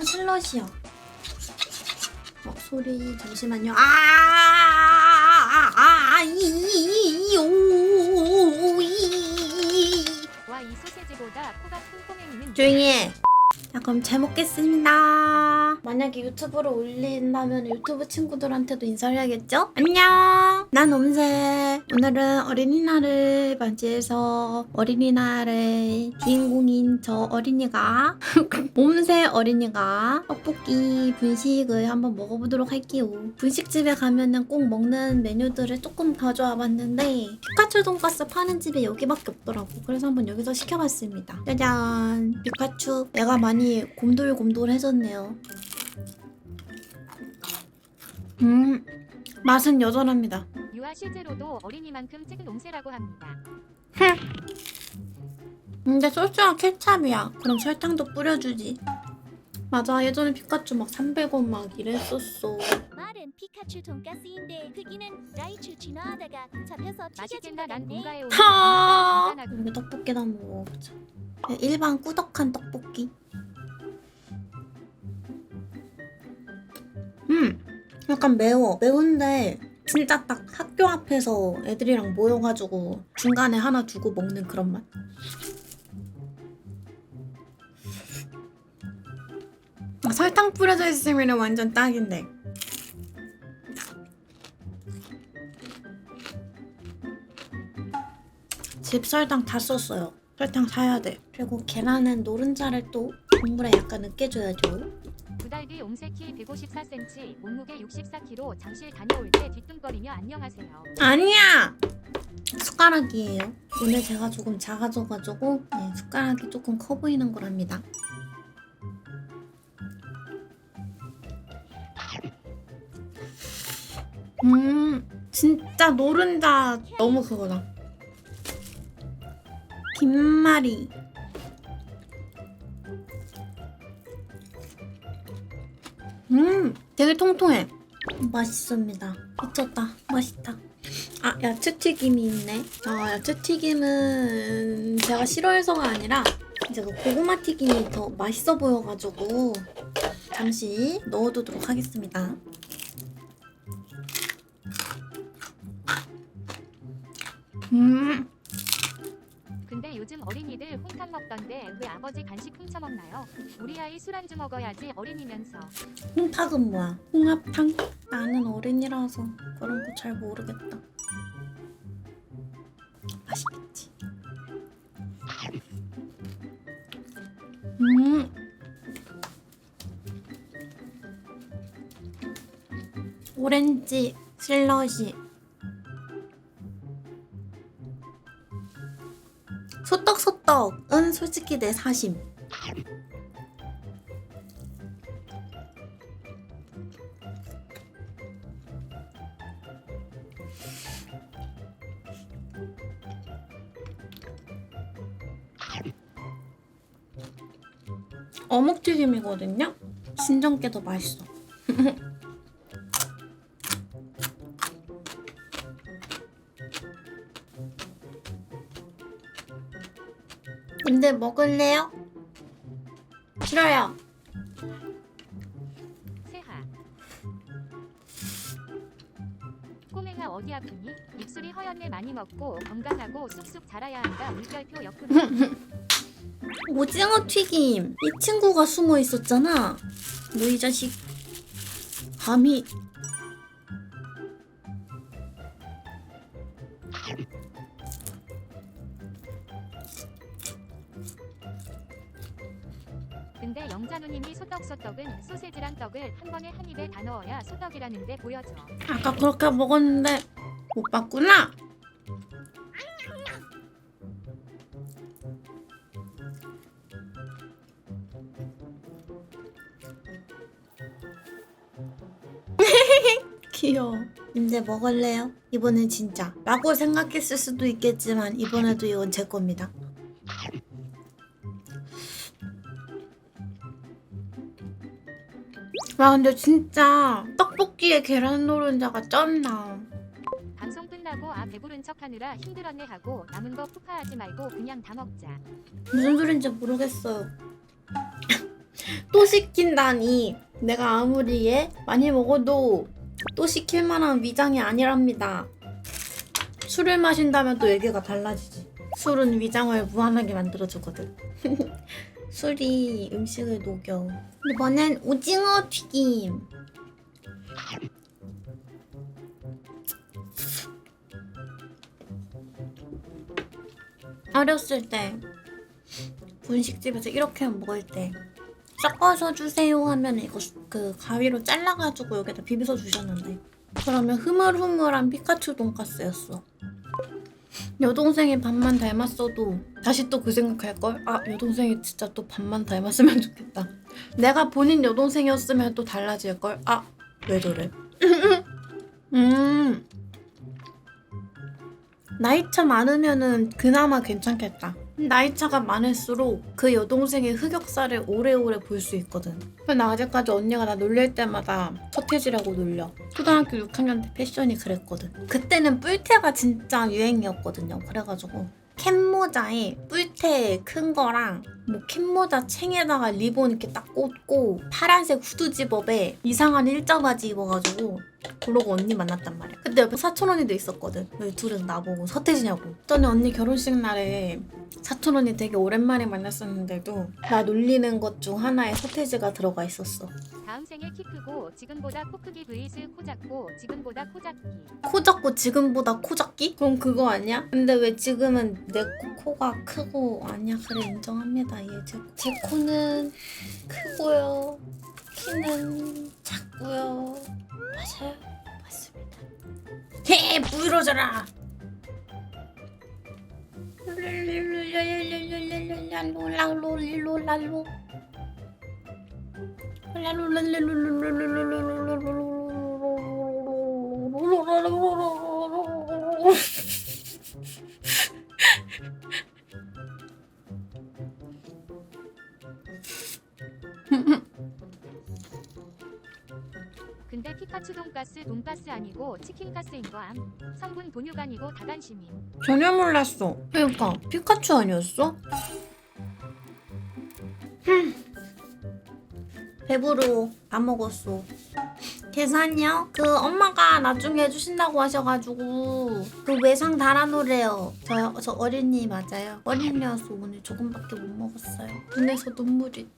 이거는 슬럿이야. 어, 소리 잠시만요. 아, 아, 아, 아, 이, 이, 이, 오, 이. 와 이 소세지보다 코가 큰 꼬맹이는 조용히 해. 자, 그럼 잘 먹겠습니다. 만약에 유튜브를 올린다면 유튜브 친구들한테도 인사를 해야겠죠? 안녕! 난 옴새. 오늘은 어린이날을 맞이해서 어린이날의 주인공인 저 어린이가 옴새 어린이가 떡볶이 분식을 한번 먹어보도록 할게요. 분식집에 가면은 꼭 먹는 메뉴들을 조금 가져와 봤는데 피카츄 돈가스 파는 집에 여기밖에 없더라고. 그래서 한번 여기서 시켜봤습니다. 짜잔! 피카츄. 내가 많이 곰돌곰돌해졌네요. 음, 맛은 여전합니다. 유아 실제로도 어린이만큼 찍은 옴새라고 합니다. 근데 소스가 케찹이야. 그럼 설탕도 뿌려주지. 맞아, 예전에 피카츄 막 300원 막 이랬었어. 말은 피카츄 돈가스인데 크기는 라이츄 지나가다가 잡혀서 맛있겠나 난 튀겨진다던데 뭔가에 오는 하! 간단하고 여기 떡볶이도 한번 먹어보자. 일반 꾸덕한 떡볶이. 약간 매워. 매운데 진짜 딱 학교 앞에서 애들이랑 모여가지고 중간에 하나 두고 먹는 그런 맛. 아, 설탕 뿌려져 있으면 완전 딱인데. 집 설탕 다 썼어요. 설탕 사야 돼. 그리고 계란은 노른자를 또 국물에 약간 으깨줘야죠. 두달뒤 옴새 키 154cm, 몸무게 64kg, 장실 다녀올 때 뒤뚱거리며 안녕하세요. 아니야! 숟가락이에요. 오늘 제가 조금 작아져가지고 네, 숟가락이 조금 커 보이는 거랍니다. 음, 진짜 노른자 너무 그거다. 김말이. 음, 되게 통통해. 맛있습니다. 미쳤다. 맛있다. 아, 야채튀김이 있네. 아, 야채튀김은 제가 싫어해서가 아니라 이제 그 고구마 튀김이 더 맛있어 보여가지고 잠시 넣어두도록 하겠습니다. 어린이들 홍탕 먹던데 왜 아버지 간식 훔쳐 먹나요? 우리 아이 술안주 먹어야지 어린이면서. 홍탁은 뭐야? 홍합탕? 나는 어린이라서 그런 거 잘 모르겠다. 맛있겠지. 음. 오렌지 슬러시. 소떡소떡은 솔직히 내 사심. 어묵 튀김이거든요. 신정께 더 맛있어. 근데 먹을래요? 싫어요. 세하. 꼬맹아 어디 아프니? 입술이 허연내 많이 먹고 건강하고 쑥쑥 자라야 한다. 물결표 옆으로. 오징어 튀김. 이 친구가 숨어 있었잖아. 너 이 자식. 감히. 근데 영자누님이 소떡소떡은 소세지랑 떡을 한 번에 한 입에 다 넣어야 소떡이라는데 보여줘. 아까 그렇게 먹었는데 못 봤구나. 귀여워. 이제 먹을래요? 이번엔 진짜. 라고 생각했을 수도 있겠지만 이번에도 이건 제 겁니다. 와 근데 진짜 떡볶이에 계란 노른자가 쩐다. 방송 끝나고 아 배부른 척하느라 힘들었네 하고 남은 거 푸파하지 말고 그냥 다 먹자. 무슨 소린지 모르겠어요. 또 시킨다니 내가 아무리 얘 많이 먹어도 또 시킬 만한 위장이 아니랍니다. 술을 마신다면 또 얘기가 달라지지. 술은 위장을 무한하게 만들어주거든. 술이 음식을 녹여. 이번엔 오징어 튀김. 어렸을 때 분식집에서 이렇게 먹을 때 섞어서 주세요 하면 이거 그 가위로 잘라가지고 여기다 비벼서 주셨는데 그러면 흐물흐물한 피카츄 돈까스였어. 여동생이 밥만 닮았어도 다시 또 그 생각할걸? 아 여동생이 진짜 또 밥만 닮았으면 좋겠다. 내가 본인 여동생이었으면 또 달라질걸? 아 왜 저래? 음 나이 차 많으면은 그나마 괜찮겠다. 나이차가 많을수록 그 여동생의 흑역사를 오래오래 볼 수 있거든. 근데 나 아직까지 언니가 나 놀릴 때마다 서태지라고 놀려. 초등학교 6학년 때 패션이 그랬거든. 그때는 뿔테가 진짜 유행이었거든요. 그래가지고 캔모자에 뿔테 큰 거랑 뭐 캔모자 챙에다가 리본 이렇게 딱 꽂고 파란색 후드 집업에 이상한 일자 바지 입어가지고 그러고 언니 만났단 말이야. 그때 옆에 사촌 언니도 있었거든. 왜 둘은 나보고 서태지냐고. 전에 언니 결혼식 날에 사촌 언니 되게 오랜만에 만났었는데도 나 놀리는 것 중 하나에 서태지가 들어가 있었어. 다음 생에 키 크고 지금보다 코 크기 vs 코 작고 지금보다 코 작기. 코 작고 지금보다 코 작기? 그럼 그거 아니야? 근데 왜 지금은 내 코, 가 크고 아니야 그래 인정합니다 얘 제, 제 코는 크고요 키는 작고요 맞아요 맞습니다 해 부러져라 เราลูลูลาลูลาลูลาลูลาลู 돈가스 돈가스 아니고 치킨가스인 거암. 성분 아니고 다간시민. 전혀 몰랐어. 그러니까 피카츄 아니었어? 흠. 배부르. 다 먹었어. 계산이요? 그 엄마가 나중에 해주신다고 하셔가지고 그 외상 달아놓으래요. 저, 저 어린이 맞아요. 어린이여서 오늘 조금밖에 못 먹었어요. 눈에서 눈물이.